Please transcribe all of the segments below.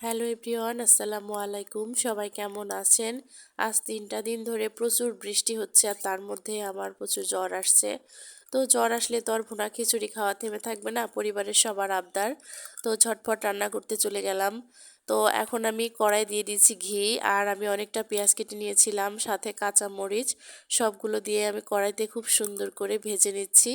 Hello everyone, আসসালামু আলাইকুম। সবাই কেমন আছেন? আজ তিনটা দিন ধরে প্রচুর বৃষ্টি হচ্ছে আর তার মধ্যে আমার প্রচুর জ্বর আসছে। তো জ্বর আসলে তো আর ভুনা খিচুড়ি খাওয়া থেমে থাকবে না, পরিবারের সবার আবদার। তো ঝটফট রান্না করতে চলে গেলাম। তো এখন আমি কড়াই দিয়ে দিয়েছি ঘি আর আমি অনেকটা পেঁয়াজ কেটে নিয়েছিলাম, সাথে কাঁচা মরিচ সবগুলো দিয়ে আমি কড়াইতে খুব সুন্দর করে ভেজে নিচ্ছি।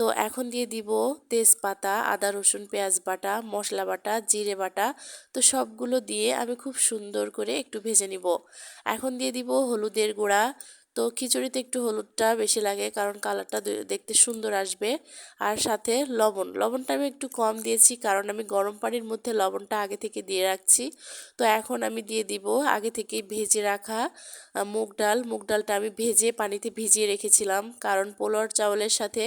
তো এখন দিয়ে দিব তেজপাতা, আদা, রসুন, পেঁয়াজ বাটা, মশলা বাটা, জিরে বাটা। তো সবগুলো দিয়ে আমি খুব সুন্দর করে একটু ভেজে নিব। এখন দিয়ে দিব হলুদের গুঁড়া। তো খিচুড়িতে একটু হলুদটা বেশি লাগে, কারণ কালারটা দেখতে সুন্দর আসবে। আর সাথে লবণ, লবণটা আমি একটু কম দিয়েছি, কারণ আমি গরম পানির মধ্যে লবণটা আগে থেকে দিয়ে রাখছি। তো এখন আমি দিয়ে দিব আগে থেকে ভেজে রাখা মুগ ডাল। মুগ ডালটা আমি ভেজে পানিতে ভিজিয়ে রেখেছিলাম, কারণ পোলার চাউলের সাথে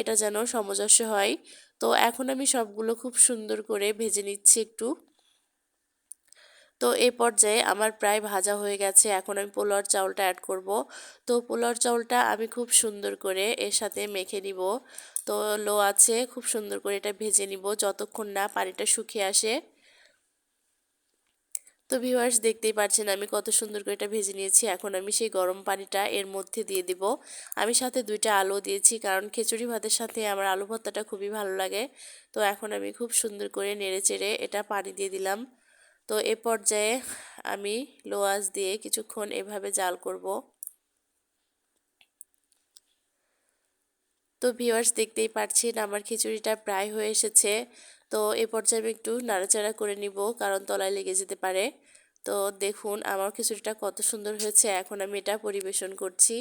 এটা যেন সামঞ্জস্য হয়। তো এখন আমি সবগুলো খুব সুন্দর করে ভেজে নিচ্ছি একটু। তো এই পর্যায়ে আমার প্রায় ভাজা হয়ে গেছে। এখন আমি পোলার চাউলটা অ্যাড করব। তো পোলার চাউলটা আমি খুব সুন্দর করে এর সাথে মেখে নিব। তো লো আছে, খুব সুন্দর করে এটা ভেজে নিব যতক্ষণ না পানিটা শুকিয়ে আসে। তো ভিউয়ার্স দেখতেই পাচ্ছেন আমি কত সুন্দর করে এটা ভেজে নিয়েছি। এখন আমি সেই গরম পানিটা এর মধ্যে দিয়ে দিব। আমি সাথে দুইটা আলু দিয়েছি কারণ খিচুড়ি ভাতের সাথে আমার আলু ভর্তাটা খুবই ভালো লাগে। তো এখন আমি খুব সুন্দর করে নেড়ে চেড়ে এটা পানি দিয়ে দিলাম। তো এ পর্যায়ে আমি লোয়াজ দিয়ে কিছুক্ষণ এভাবে জাল করব। তো ভিওয়ার্স দেখতেই পাচ্ছেন আমার খিচুড়িটা প্রায় হয়ে এসেছে। তো এ পর্যায়ে আমি একটু নাড়াচাড়া করে নিব, কারণ তলায় লেগে যেতে পারে। তো দেখুন, আমার খিচুড়িটা কত সুন্দর হয়েছে। এখন আমি এটা পরিবেশন করছি।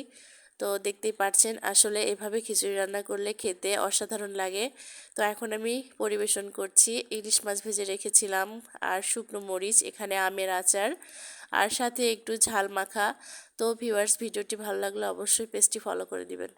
তো দেখতেই পাচ্ছেন আসলে এভাবে খিচুড়ি রান্না করলে খেতে অসাধারণ লাগে। তো এখন আমি পরিবেশন করছি। ইলিশ মাছ ভেজে রেখেছিলাম আর শুকনো মরিচ, এখানে আমের আচার আর সাথে একটু ঝাল মাখা। তো ভিউয়ার্স ভিডিওটি ভালো লাগলে অবশ্যই পেজটি ফলো করে দিবেন।